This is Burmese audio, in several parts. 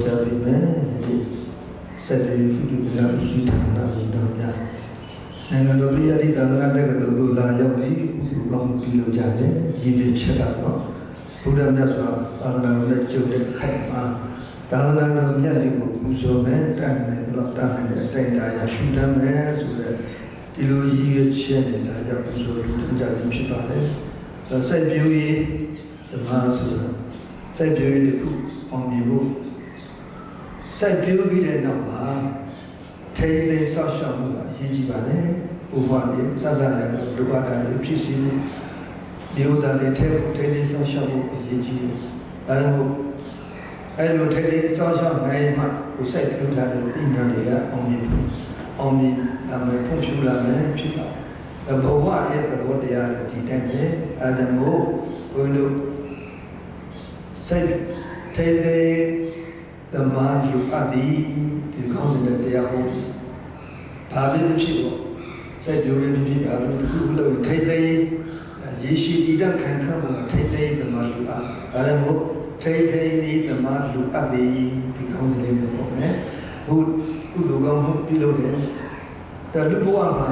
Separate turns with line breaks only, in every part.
နည်းနည်းဟောကြားပေးမယ်ဒီစက်ရီတူတူကလာရှိထာနာဘုရားများနိုင်ငံတော်ပြည်အဓိသာသနာတက္ကသိုလ်ကိုလာရောက်ပြီးဥပဒေကောင်းပြုလုပ်ကြတယ်ရည်ရွယ်ချက်ကတော့ဘုရားမြတ်စွာသာသနာတော်နဲ့ကြုံတဲ့အခိုက်မှာသာသနာတော်မြတ်ကြီးကိုပူဇော်မယ်တန်တယ်တော့တန်တယ်တိုင်တာရရှုတမ်းမယ်ဆိုတဲ့ဒီလိုရည်ရွယ်ချက်နဲ့လာရောက်ပူဇော်လူတန်းကြခြင်းဖြစ်ပါတယ်။စိုက်ပျိုးရေးဓမ္မဆိုတာစိုက်ပျိုးရေးတစ်ခုအောင်မြင်ဖို့ စိုက်ပျိုးပြီးတဲ့နောက်မှာထိန်းသိမ်းဆောက်ရှောက်မှုကအရေးကြီးပါတယ်။ဘုရားရဲ့စစရတဲ့လူအပ်တာတွေဖြစ်စီမှုမျိုးစားတွေထဲထိန်းသိမ်းဆောက်ရှောက်မှုအရေးကြီးတယ်။အဲဒါမို့အဲလိုထိန်းသိမ်းဆောက်ရှောက်နိုင်မှကိုစိုက်ပျိုးထားတဲ့သိဉာဏ်တွေကအောင်မြင်ဖို့အောင်မြင်လာမယ်ဖွံ့ဖြိုးလာမယ်ဖြစ်ပါတယ်ဘဝရဲ့သဘောတရားတွေဒီတိုင်းပဲအဲဒါမို့ဘုန်းတို့စိတ်သေးသေး ဓမ္မလူအပ်သည်ဒီကောင်းတဲ့တရားဟုတ်ဘာဖြစ်ဖြစ်ပေါ့စိတ်ကြိုးရင်းဖြစ်ပါလို့ဒီခုလို့ထိသေးရေရှိတည်တဲ့ခံခတ်မှာထိသေးဓမ္မလူအပ်ဒါလည်းမို့ထိသေးဒီဓမ္မလူအပ်သည်ဒီကောင်းတဲ့လေးပေါ့မယ်ဟိုကုသိုလ်ကောင်းမှုပြုလုပ်တယ်ဒါလူဘဝမှာ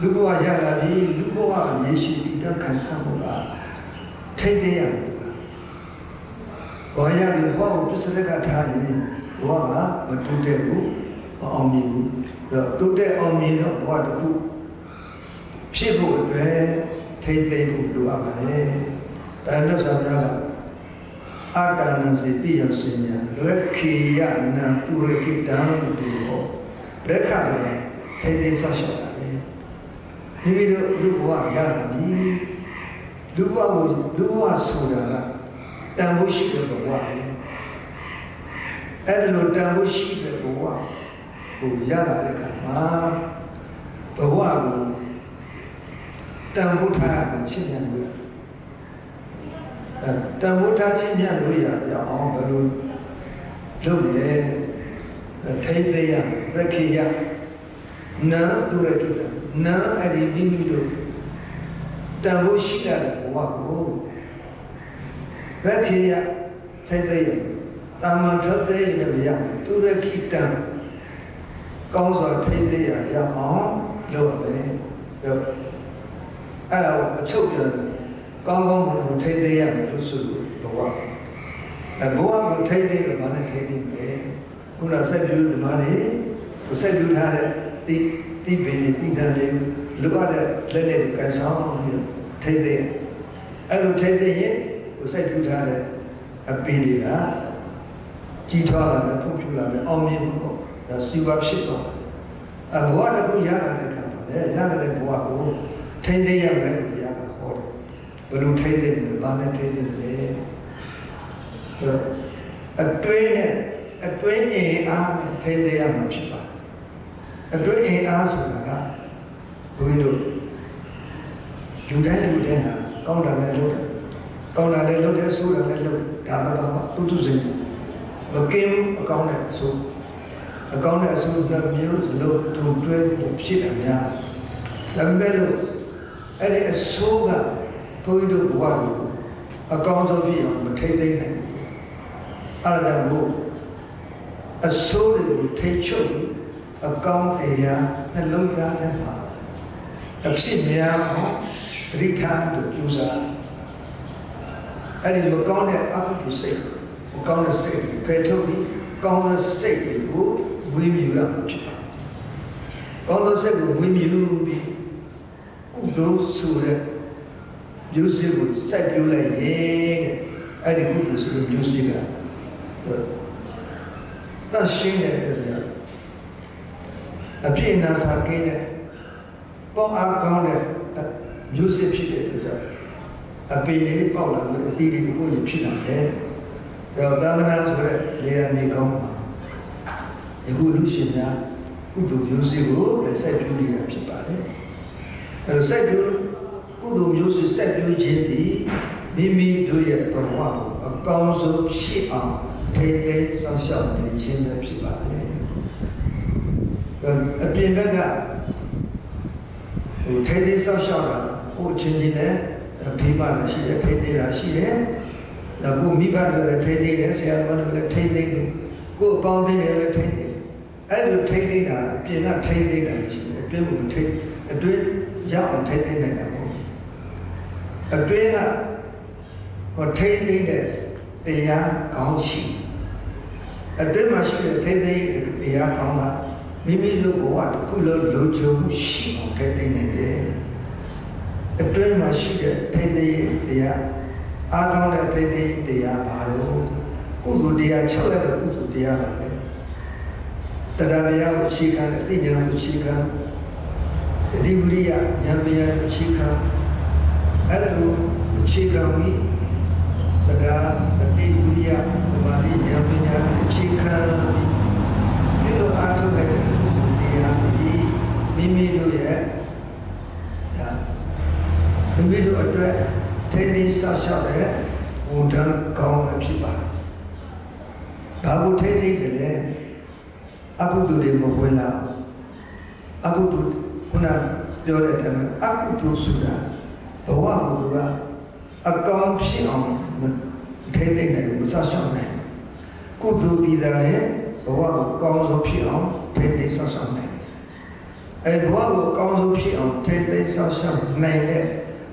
လူဘဝရလာပြီလူဘဝရေရှိတည်တဲ့ခံခတ်မှုကထိသေးရတယ် ဘောရပြီးဘောကိုပစ္စလက်ကထားရင်ဘောကမတူတဲ့ဘူးမအောင်မြင်ဘူးတော့တူတဲ့အောင်မြင်တော့ဘောတစ်ခုဖြစ်ဖို့အတွက်ထိသိမ်းဖို့လိုအပ်ပါတယ်ဒါနဲ့ဆိုရတာအာတနစီပိယစင်ညာရက်ခိယနံပုရိကိတံဒီဟောရက်ခလည်းထိသိမ်းဆောက်ရှောက်တာလေမိမိတို့လူဘဝရလာပြီလူဘဝကိုလူဘဝဆိုတာက တန်ဖို့ရှိတဲ့ဘဝလေအဲ့ဒါလိုတန်ဖို့ရှိတဲ့ဘဝကိုရလာတဲ့အခါမှာဘဝကိုတန်ဖို့ထားရချစ်မြတ်လို့အဲတန်ဖို့ထားချစ်မြတ်လို့ရရအောင်ဘယ်လိုလုပ်လဲထိတ်သေးရရခိယနာသူရခိတနာအဲ့ဒီမိမိတို့တန်ဖို့ရှိတဲ့ဘဝကို ဘက်ခေယထိုက်တဲ့တာမန်ထတဲ့ရမရသူရခိတံကောင်းစွာထိုက်တဲ့ရရအောင်လုပ်မယ်အဲ့ဒါကိုအချုပ်ပြန်ကောင်းကောင်းကိုထိုက်တဲ့ရမယ်လို့ဆိုလို့ဘဝအဲဘဝကိုထိုက်တဲ့ရဘာနဲ့ထိုက်တဲ့လဲခုနဆက်ပြူဒီမှာနေကိုဆက်ပြူထားတဲ့တိတိပင်နေတိတန်လေးလိုအပ်တဲ့လက်နဲ့ကန်ဆောင်ပြီးထိုက်တဲ့အဲ့လိုထိုက်တဲ့ရင် ကိုစိုက်ထူထားတဲ့အပင်တွေကကြီးထွားလာမယ်ဖွံ့ဖြိုးလာမယ်အောင်မြင်ဖို့ပေါ့ဒါစီဝါဖြစ်တော့အဘဝတကူရလာတဲ့ခါမှာလေရလာတဲ့ဘဝကိုထိမ့်သိမ်းရမယ်လို့ရတာဟောတယ်ဘယ်လိုထိမ့်သိမ်းလဲဘာနဲ့ထိမ့်သိမ်းလဲအတွင်းနဲ့အတွင်းအင်အားနဲ့ထိမ့်သိမ်းရမှာဖြစ်ပါအတွင်းအင်အားဆိုတာကဘုန်းကြီးတို့ယူတိုင်းယူတိုင်းဟာကောင်းတာလည်းလုပ်တယ် ကောင်းတာလည်းလုပ်တယ်ဆိုးတာလည်းလုပ်တယ်ဒါမှတော့တူတူစိတ်မကင်းဘူးအကောင်းနဲ့အဆိုးအကောင်းနဲ့အဆိုးနှစ်မျိုးစလုံးတူတွဲဖြစ်တယ်များဒါပေမဲ့လို့အဲ့ဒီအဆိုးကဘုန်းကြီးတို့ဘဝကိုအကောင်းဆုံးဖြစ်အောင်မထိမ့်သိမ့်နိုင်ဘူးအဲ့ဒါကြောင့်မို့အဆိုးတွေကိုထိတ်ချုပ်အကောင်းတရားနှလုံးသားထဲမှာအဖြစ်များအောင်ပရိသတ်တို့ကြိုးစား အဲ့ဒီမကောင်းတဲ့အကုသိုလ်စိတ်မကောင်းတဲ့စိတ်ကိုဖယ်ထုတ်ပြီးကောင်းတဲ့စိတ်ကိုဝိမြူရမှာဖြစ်ပါတယ်။ကောင်းတဲ့စိတ်ကိုဝိမြူပြီးကုသိုလ်ဆိုတဲ့မျိုးစေ့ကိုစိုက်ပြလိုက်ရင်အဲ့ဒီကုသိုလ်ဆိုတဲ့မျိုးစေ့ကသတ်ရှင်းတဲ့တရားအပြည့်အနာစာကင်းတဲ့ပေါအားကောင်းတဲ့မျိုးစေ့ဖြစ်တဲ့အတွက် အပင်လေးပေါက်လာပြီးအသီးလေးပို့ရဖြစ်လာတယ်။ဒါသာသနာဆိုတဲ့လေယာဉ်ကြီးကောင်းပါယခုလူရှင်များကုသိုလ်မျိုးစေ့ကိုလည်းစိုက်ပျိုးနေတာဖြစ်ပါတယ်။အဲလိုစိုက်ပျိုးကုသိုလ်မျိုးစေ့စိုက်ပျိုးခြင်းသည်မိမိတို့ရဲ့ဘဝကိုအကောင်းဆုံးဖြစ်အောင်ထိန်းသိမ်းဆောင်ရှောက်နေခြင်းပဲဖြစ်ပါတယ်။အပြင်ဘက်ကဟိုထိန်းသိမ်းဆောင်ရှောက်တာဟိုအချင်းချင်း နဲ့ဖိမလာရှိတယ်ထိန်းသိမ်းတာရှိတယ်တော့ကိုမိဘတွေလည်းထိမ့်သိမ့်တယ်ဆရာတော်တွေလည်းထိမ့်သိမ့်တယ်ကိုအပေါင်းအသင်းတွေလည်းထိမ့်သိမ့်တယ်အဲ့လိုထိမ့်သိမ့်တာအပြင်ကထိမ့်သိမ့်တာမရှိဘူးအတွင်းကိုထိမ့်အတွင်းရအောင်ထိမ့်သိမ့်နိုင်တာပေါ့အတွင်းကဟောထိမ့်သိမ့်တဲ့တရားကောင်းရှိအတွင်းမှာရှိတဲ့ထိမ့်သိမ့်တဲ့တရားကောင်းကမိမိတို့ဘဝတစ်ခုလုံးလုံခြုံမှုရှိအောင်ထိမ့်သိမ့်နေတယ် အတွင်းမှာရှိတဲ့ထိမ့်သိမ့်တရားအားကောင်းတဲ့ထိမ့်သိမ့်တရားပါလို့ကုသိုလ်တရားချုပ်ရတဲ့ကုသိုလ်တရားပါပဲတရားတရားကိုအခြေခံတဲ့သိဉာဏ်ကိုအခြေခံတတိဝိရိယဉာဏ်ပညာကိုအခြေခံအဲ့ဒါကိုအခြေခံပြီးတရားတတိဝိရိယသမာဓိဉာဏ်ပညာကိုအခြေခံပြီးတော့အားထုတ်တဲ့ကုသိုလ်တရားဒီမိမိတို့ရဲ့ဒါ မိမိတို့အတွက်ထိမ့်သိမ်းဆောက်ရှောက်တဲ့ဝန်ထမ်းကောင်းမှဖြစ်ပါတယ်။ဘာလို့ထိမ့်သိမ်းတယ်လဲအကုသိုလ်တွေမဝင်လာအကုသိုလ်ခုနပြောတဲ့အတိုင်းအကုသိုလ်ဆိုတာဘဝကိုသူကအကောင်ဖြစ်အောင်ထိမ့်သိမ်းတယ်လို့မဆောက်ရှောက်နိုင်ကုသိုလ်ဒီတယ်လေဘဝကိုကောင်းဆုံးဖြစ်အောင်ထိမ့်သိမ်းဆောက်ရှောက်နိုင်အဲဘဝကိုကောင်းဆုံးဖြစ်အောင်ထိမ့်သိမ်းဆောက်ရှောက်နိုင်တဲ့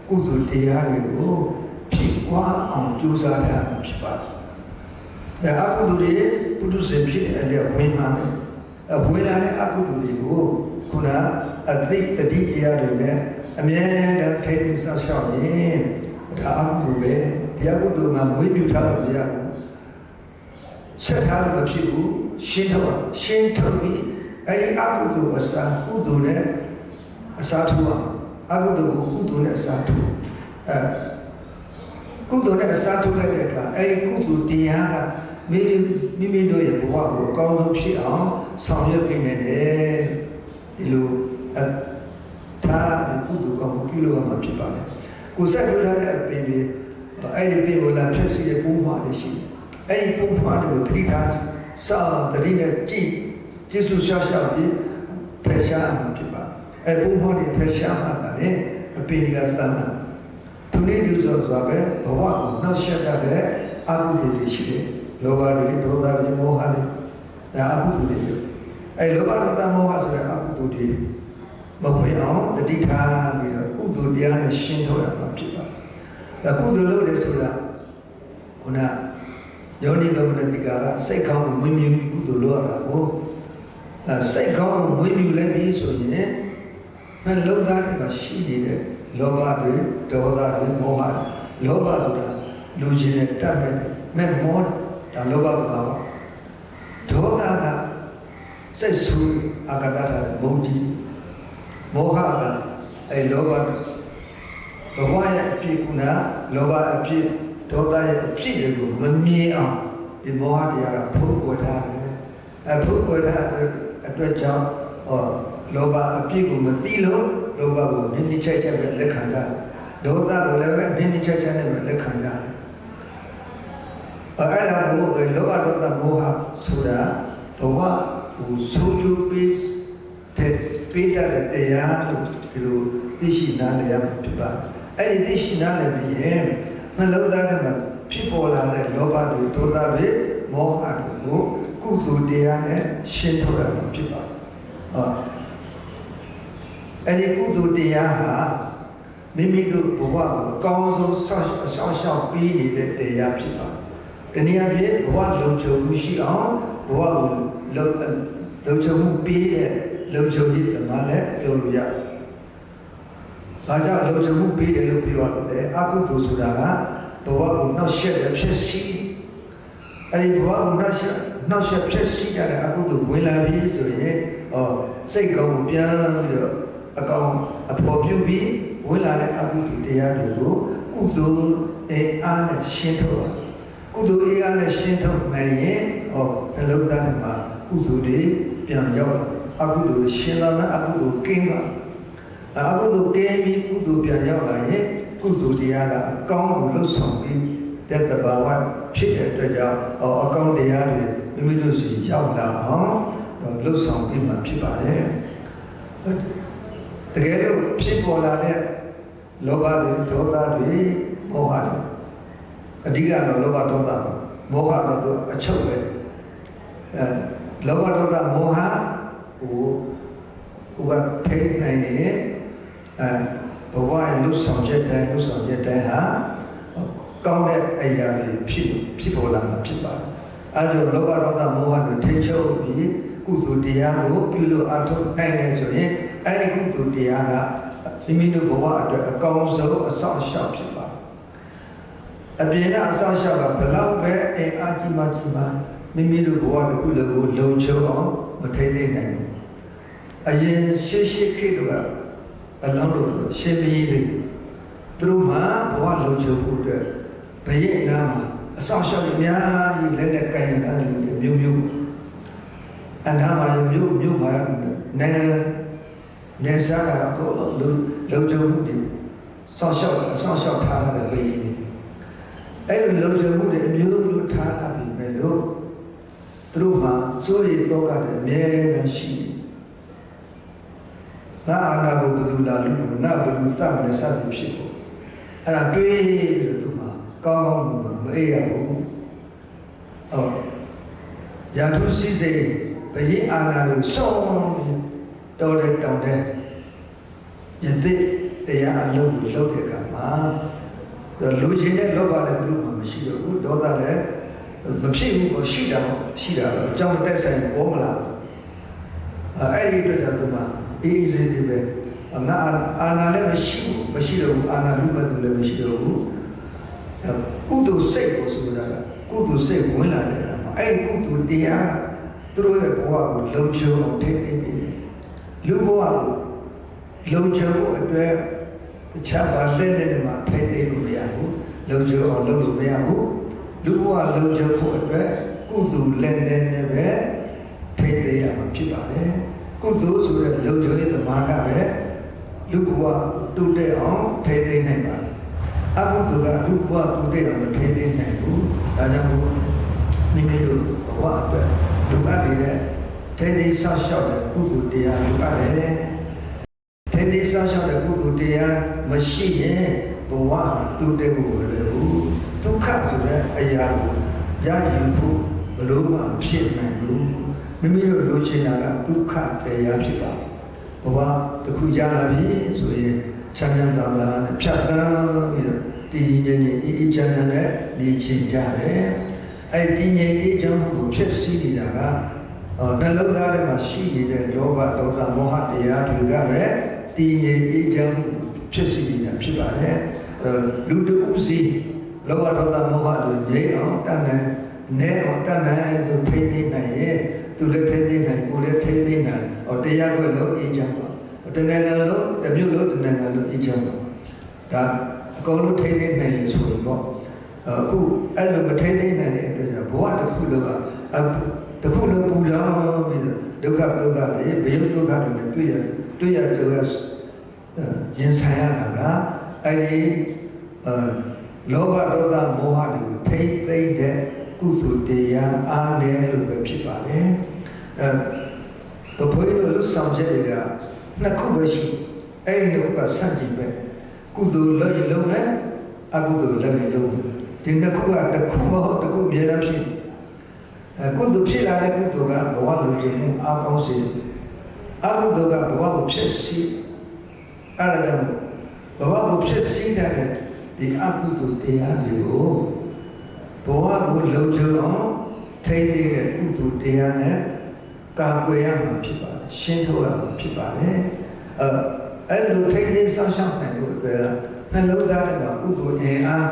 ကုသိုလ်တရားတွေကိုဖြစ်ပွားအောင်ကြိုးစားတာဖြစ်ပါတယ်ဒါအကုသိုလ်တွေပုထုဇဉ်ဖြစ်တဲ့အလျောက်ဝင်ပါမယ်အဝေလာတဲ့အကုသိုလ်တွေကိုခုနအသိတတိတရားတွေနဲ့အမြဲတမ်းထိမ့်သိမ်းဆောက်ရှောက်ရင်ဒါအကုသိုလ်ပဲတရားကုသိုလ်ကမွေးမြူထားလို့မရဘူးဆက်ထားလို့မဖြစ်ဘူးရှင်းတော့ရှင်းထုတ်ပြီးအဲဒီအကုသိုလ်အစာကုသိုလ်နဲ့အစာထူအောင် အကုသိုလ်ကိုကုသိုလ်နဲ့အစာထူအဲကုသိုလ်နဲ့အစာထူလိုက်တဲ့အခါအဲဒီကုသိုလ်တရားကမိမိမိမိတို့ရဲ့ဘဝကိုအကောင်းဆုံးဖြစ်အောင်ဆောင်ရွက်ပေးနေတယ်ဒီလိုအဒါကုသိုလ်ကောင်းမှုပြုလို့ရမှာဖြစ်ပါတယ်ကိုယ်ဆက်ထူထားတဲ့အပင်တွေအဲ့ဒီပင်ကိုလာဖြစ်စီတဲ့ပုံမှန်တွေရှိတယ်အဲ့ဒီပုံမှန်တွေကိုသတိထားစာသတိနဲ့ကြည့်ကျေစုရှာရှာပြီးဖယ်ရှားမှာဖြစ်ပါ အဲ့ပုံမှန်တွေဖယ်ရှားမှာလည်းအပင်တွေကသမ်းမှာသူနည်းတူဆိုဆိုပဲဘဝကိုနှောက်ယှက်တတ်တဲ့အကုသိုလ်တွေရှိတယ်လောဘတွေဒေါသတွေမောဟတွေဒါအကုသိုလ်တွေအဲ့လောဘဒေါသမောဟဆိုတဲ့အကုသိုလ်တွေမဖွင့်အောင်တတိထားပြီးတော့ကုသိုလ်တရားနဲ့ရှင်းထုတ်ရမှာဖြစ်ပါတယ်ဒါကုသိုလ်လုပ်လေဆိုတာခုနယောနိလောမနတိကာကစိတ်ကောင်းမွေးမြူကုသိုလ်လုပ်ရတာကိုအဲစိတ်ကောင်းမွေးမြူလည်းပြီးဆိုရင် နှလုံးသားထဲမှာရှိနေတဲ့လောဘတွေဒေါသတွေမောဟလောဘဆိုတာလူချင်းနဲ့တတ်မဲ့မဲ့မောဒါလောဘကပါပါဒေါသကစိတ်ဆူအာကတတာဘုံကြီးမောဟကအဲလောဘဘဝရဲ့အဖြစ်ကုနာလောဘအဖြစ်ဒေါသရဲ့အဖြစ်တွေကိုမမြင်အောင်ဒီမောဟတရားကဖုတ်ကွယ်ထားတယ်အဖုတ်ကွယ်ထားတဲ့အတွက်ကြောင့်ဟော လောဘအဖြစ်ကိုမသိလို့လောဘကိုနင်းနေချက်ချက်ပဲလက်ခံကြတယ်ဒေါသကိုလည်းပဲနင်းနေချက်ချက်နဲ့ပဲလက်ခံကြတယ်အဲ့ဒါကိုလောဘဒေါသမောဟဆိုတာဘဝကိုဆိုးကျိုးပေးတဲ့ပေးတတ်တဲ့တရားလို့ဒီလိုသိရှိနားလည်ရမှာဖြစ်ပါတယ်အဲ့ဒီသိရှိနားလည်ပြီးရင်နှလုံးသားထဲမှာဖြစ်ပေါ်လာတဲ့လောဘတွေဒေါသတွေမောဟတွေကိုကုသိုလ်တရားနဲ့ရှင်းထုတ်ရမှာဖြစ်ပါတယ်။ဟုတ် အဲ့ဒီကုသိုလ်တရားဟာမိမိတို့ဘဝကိုအကောင်းဆုံးဆောက်ဆောက်ရှောက်ပြီးနေတဲ့တရားဖြစ်ပါတယ်။တနည်းအားဖြင့်ဘဝလုံခြုံမှုရှိအောင်ဘဝကိုလုံလုံခြုံမှုပေးတဲ့လုံခြုံရေးသမားလည်းပြောလို့ရတယ်။ဘာကြောင့်လုံခြုံမှုပေးတယ်လို့ပြောရတယ်။အကုသိုလ်ဆိုတာကဘဝကိုနှောက်ယှက်တဲ့ဖြစ်စီအဲဒီဘဝကိုနှောက်ယှက်နှောက်ယှက်ဖြစ်စီကြတဲ့အကုသိုလ်ဝင်လာပြီဆိုရင်ဟောစိတ်ကောင်းကိုပြန်ပြီးတော့ အကောင်အဖော်ပြုပြီးဝင်လာတဲ့အကုသိုလ်တရားတွေကိုကုသိုလ်အဲအားနဲ့ရှင်းထုတ်ကုသိုလ်အေးအားနဲ့ရှင်းထုတ်နိုင်ရင်ဟောနှလုံးသားထဲမှာကုသိုလ်တွေပြန်ရောက်အကုသိုလ်ရှင်းလာမယ်အကုသိုလ်ကင်းပါအကုသိုလ်ကင်းပြီးကုသိုလ်ပြန်ရောက်လာရင်ကုသိုလ်တရားကအကောင်းကိုလှုပ်ဆောင်ပြီးတဲ့တဘာဝဖြစ်တဲ့အတွက်ကြောင့်အကောင်းတရားတွေမိမိတို့စီရောက်လာအောင်လှုပ်ဆောင်ပြီးမှဖြစ်ပါတယ် တကယ်လို့ဖြစ်ပေါ်လာတဲ့လောဘတွေဒေါသတွေမောဟတွေအဓိကတော့လောဘဒေါသမောဟကတော့သူအချုပ်ပဲအဲလောဘဒေါသမောဟဟိုဟိုကထိတ်နိုင်နေအဲဘဝရဲ့လှုပ်ဆောင်ချက်တိုင်းလှုပ်ဆောင်ချက်တိုင်းဟာကောင်းတဲ့အရာတွေဖြစ်ဖြစ်ပေါ်လာမှာဖြစ်ပါတယ် အဲဒါလောဘဒေါသမောဟတွေထိချုပ်ပြီးကုသိုလ်တရားကိုပြုလို့အထောက်နိုင်တယ်ဆိုရင်အဲဒီကုသိုလ်တရားကမိမိတို့ဘဝအတွက်အကောင်းဆုံးအဆောင်အရှောက်ဖြစ်ပါတယ်အပြင်ကအဆောင်ရှောက်ကဘလောက်ပဲအင်အားကြီးမှကြီးမှမိမိတို့ဘဝတစ်ခုလုံးကိုလုံခြုံအောင်မထိန်းသိမ်းနိုင်ဘူးအရင်ရှေ့ရှေ့ခေတ်ကအလောင်းတို့ရှေ့မကြီးတွေသူတို့မှဘဝလုံခြုံဖို့အတွက်ဘယ်ရဲ့နာမှာ အဆောင်ရှောက်အများကြီးလက်နဲ့ကိုင်ရတဲ့လူတွေမျိုးမျိုးအနာမှာမျိုးမျိုးမှာနိုင်ငံနေစားတာကတော့လုံလုံခြုံမှုတွေဆောက်ရှောက်အဆောင်ရှောက်ထားတဲ့ဘယ်ရင်အဲ့လိုလုံခြုံမှုတွေအမျိုးမျိုးထားတာပြီပဲလို့သူတို့မှာစိုးရိမ်တော့ကလည်းအမြဲတမ်းရှိတယ်။ငါအာနာကိုဘယ်သူလာလို့ငါဘယ်သူစမလဲစသည်ဖြစ်ဖို့အဲ့ဒါတွေးပြီးတော့သူမှာကောင်းကောင်း မအေးရဘူး။ဟုတ်ရာထုစည်းစိမ်ဘယင်းအာနာကိုစောင်းပြီးတော်တဲ့တောင်းတဲ့ယသိတရားအလုံးကိုလုပ်တဲ့အခါမှာလူချင်းတဲ့လောဘလည်းသူတို့မှမရှိတော့ဘူးဒေါသလည်းမဖြစ်ဘူးကိုရှိတာပေါ့ရှိတာတော့အကြောင်းတက်ဆိုင်ပေါ်မလာဘူးအဲအဲ့ဒီအတွက်ကြောင့်သူမှအေးအေးဆေးဆေးပဲငါအာနာလည်းမရှိဘူးမရှိတော့ဘူးအာနာလူမဲ့သူလည်းမရှိတော့ဘူး ကုသိုလ်စိတ်ကိုဆိုတာကကုသိုလ်စိတ်ဝင်လာတဲ့အခါမှာအဲ့ဒီကုသိုလ်တရားသူတို့ရဲ့ဘဝကိုလုံခြုံအောင်ထိန်းသိမ်းနေတယ်လူဘဝကိုလုံခြုံဖို့အတွက်တခြားဘာလက်နဲ့မှထိုက်သိလို့မရဘူးလုံခြုံအောင်လုပ်လို့မရဘူးလူဘဝလုံခြုံဖို့အတွက်ကုသိုလ်လက်နဲ့နဲ့ပဲထိတ်သိရမှာဖြစ်ပါတယ်ကုသိုလ်ဆိုတဲ့လုံခြုံရေးသမားကပဲလူဘဝတုတ်တဲ့အောင်ထိတ်သိနိုင်ပါတယ် အကုသိုလ်ကလူဘဝတုတ်တဲ့အောင်မထိတ်သိနိုင်ဘူးဒါကြောင့်မို့မိမိတို့ဘဝအတွက်လူအပ်နေတဲ့ထိတ်သိဆောက်ရှောက်တဲ့ကုသိုလ်တရားလူအပ်တယ်ထေဒီဆောက်ရှောက်တဲ့ကုသိုလ်တရားမရှိရင်ဘဝတူတဲ့ဖို့မလွယ်ဘူးဒုက္ခဆိုတဲ့အရာကိုရယူဖို့ဘလို့မှဖြစ်နိုင်ဘူးမိမိတို့လိုချင်တာကဒုက္ခတရားဖြစ်ပါဘဝတစ်ခုရလာပြီဆိုရင် ချမ်းချမ်းသာသာနဲ့ဖြတ်သန်းပြီးတော့တည်ငြိမ်ငြိမ်အေးအေးချမ်းချမ်းနဲ့နေချင်ကြတယ်အဲ့ဒီငြိမ်အေးချမ်းမှုကိုဖြစ်စီနေတာကအော်နှလုံးသားထဲမှာရှိနေတဲ့လောဘဒေါသမောဟတရားတွေကပဲတည်ငြိမ်အေးချမ်းမှုဖြစ်စီနေတာဖြစ်ပါတယ်အဲ့တော့လူတဦးစီလောဘဒေါသမောဟတွေငြိမ်အောင်တတ်နိုင်နဲအောင်တတ်နိုင်ဆိုထိသိနိုင်ရဲ့သူလည်းထိသိနိုင်ကိုယ်လည်းထိသိနိုင်ဟောတရားခွဲလို့အေးချမ်းပါ တဏှာလုံးတစ်မျိုးလုံးတဏှာလုံးအေးချမ်းပါဒါအကုန်လုံးထိသိနိုင်လေဆိုရင်ပေါ့အခုအဲ့လိုမထိသိနိုင်တဲ့အတွက်ကြောင့်ဘဝတစ်ခုလုံးကတစ်ခုလုံးပူလောင်ပြီးဒုက္ခဒုက္ခတွေဘယုဒုက္ခတွေနဲ့တွေ့ရတွေ့ရကြရရင်ဆိုင်ရတာကအဲ့ဒီအဲလောဘဒေါသမောဟတွေကိုထိမ့်သိမ့်တဲ့ကုသိုလ်တရားအားနည်းလို့ပဲဖြစ်ပါတယ်အဲဘုရားတို့လွတ်ဆောင်ချက်တွေက နှစ်ခုပဲရှိအဲ့ဒီနှစ်ခုကဆန့်ကျင်ပဲကုသိုလ်လုပ်ရင်လုပ်မယ်အကုသိုလ်လုပ်ရင်လုပ်မယ်ဒီနှစ်ခုကတစ်ခုမဟုတ်တစ်ခုအများကြီးဖြစ်အဲကုသိုလ်ဖြစ်လာတဲ့ကုသိုလ်ကဘဝလူချင်းမှုအားကောင်းစေအကုသိုလ်ကဘဝကိုဖြစ်စီအဲ့ဒါကြောင့်ဘဝကိုဖြစ်စီတဲ့ဒီအကုသိုလ်တရားတွေကိုဘဝကိုလုံခြုံအောင်ထိန်းသိမ်းတဲ့ကုသိုလ်တရားနဲ့ကာကွယ်ရမှာဖြစ်ပါတယ် ရှင်းထုတ်ရမှာဖြစ်ပါတယ်အဲအဲ့လိုထိန်းသိမ်းဆောင်ရှောက်နိုင်လို့အတွက်နှလုံးသားထဲမှာကုသိုလ်အင်အား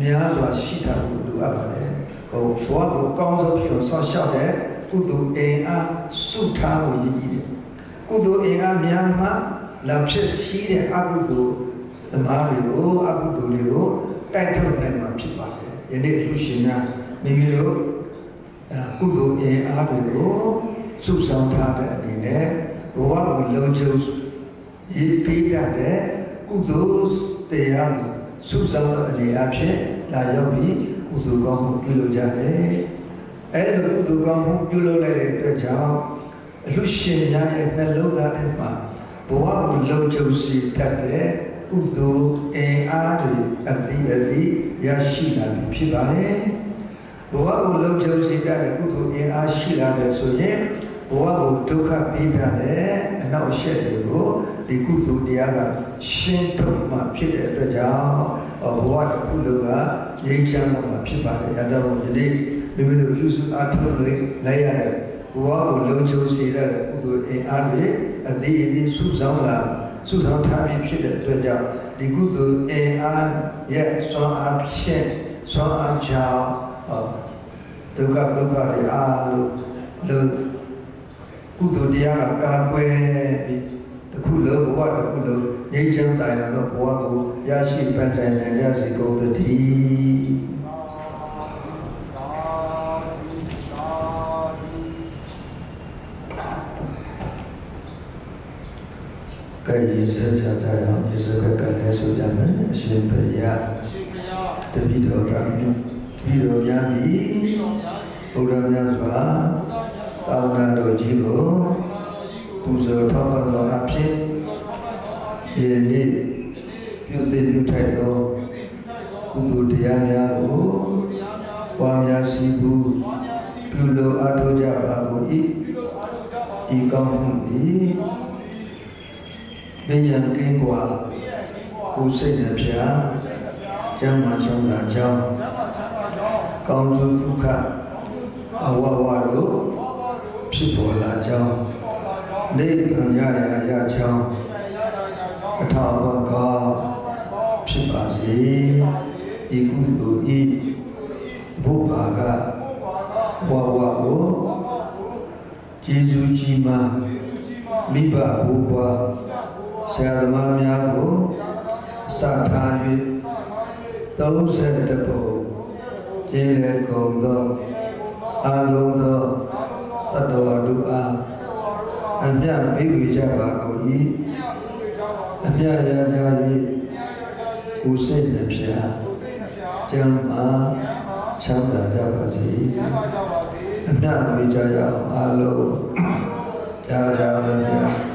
များစွာရှိတာကိုလိုအပ်ပါတယ်ဟိုဘဝကိုကောင်းဆုံးဖြစ်အောင်ဆောင်ရှောက်တဲ့ကုသိုလ်အင်အားစုထားဖို့ရည်ကြီးတယ်ကုသိုလ်အင်အားများမှလာဖြစ်ရှိတဲ့အကုသိုလ်သမားတွေကိုအကုသိုလ်တွေကိုတိုက်ထုတ်နိုင်မှာဖြစ်ပါတယ်ယနေ့လူရှင်များမိမိတို့ကုသိုလ်အင်အားတွေကို စုဆောင်ထားတဲ့အနေနဲ့ဘဝကိုလုံခြုံရေးပေးတတ်တဲ့ကုသိုလ်တရားကိုစုဆောင်တဲ့အနေအချင်းလာရောက်ပြီးကုသိုလ်ကောင်းမှုပြုလုပ်ကြတယ်အဲလိုကုသိုလ်ကောင်းမှုပြုလုပ်လိုက်တဲ့အတွက်ကြောင့်အလူရှင်များရဲ့နှလုံးသားထဲမှာဘဝကိုလုံခြုံစေတတ်တဲ့ကုသိုလ်အင်အားတွေအသီးအသီးရရှိလာပြီဖြစ်ပါတယ်ဘဝကိုလုံခြုံစေတဲ့ကုသိုလ်အင်အားရှိလာတယ်ဆိုရင် ဘဝကိုဒုက္ခပေးပြတဲ့အနောက်အရှက်တွေကိုဒီကုသိုလ်တရားကရှင်းထုတ်မှဖြစ်တဲ့အတွက်ကြောင့်ဘဝတစ်ခုလုံးကငြိမ်းချမ်းမှာဖြစ်ပါတယ်အဲဒါကြောင့်ဒီနေ့မိမိတို့ပြုစုအားထုတ်လို့လိုက်ရတဲ့ဘဝကိုလုံခြုံစေတဲ့ကုသိုလ်အင်အားတွေအသေးအသေးစုဆောင်လာစုဆောင်ထားပြီးဖြစ်တဲ့အတွက်ကြောင့်ဒီကုသိုလ်အင်အားရဲ့ဆွမ်းအားဖြင့်ဆွမ်းအားကြောင့်ဒုက္ခဒုက္ခတွေအားလို့လို့ ကုသိုလ်တရားကကာကွယ်ပြီးတစ်ခုလုံးဘဝတစ်ခုလုံးငြိမ်းချမ်းသာယာသောဘဝကိုရရှိပန်းဆိုင်နိုင်ကြစေကုန်သတည်းကဲရည်စကြကြရအောင်ဒီစကကလည်းဆိုကြမယ်အရှင်ဘုရားတပိတော်ကမြတ်တပိတော်များသည်ဘုရားမြတ်စွာ သာသနာတော်ကြီးကိုပူဇော်ထောက်ပံ့တော်အဖြစ်ဒီနေ့ပြုစိပြုထိုက်သောကုသိုလ်တရားများကိုပွားများစီဘူးပြုလို့အထောက်ကြပါကုန်၏ဤကောင်းမှုသည်ဘိညာကင်းကွာကိုယ်စိတ်နှပြကျမ်းမာချမ်းသာကြောင်းကောင်းကျိုးဒုက္ခအဝဝတို့ ဖြစ်ပေါ်လာကြောင်းနေဗံရရာရကြောင်းအထာဝကဖြစ်ပါစေဤကုသိုလ်ဤဘုရားကဝဝကိုကျေးဇူးကြီးမားမိဘဘုရားဆရာသမားများကိုအစထား၍30ပုံကျေးလက်ကုန်သောအာလုံးသော တတ္တဝါတို့အားအမြတ်မိဝေကြပါကုန်၏အမြတ်ရကြ၍ကိုယ်စိတ်နှပြကျမ်းမာချမ်းသာကြပါစေအမြတ်ဝေကြရအောင်အားလုံးကြာကြာမမြ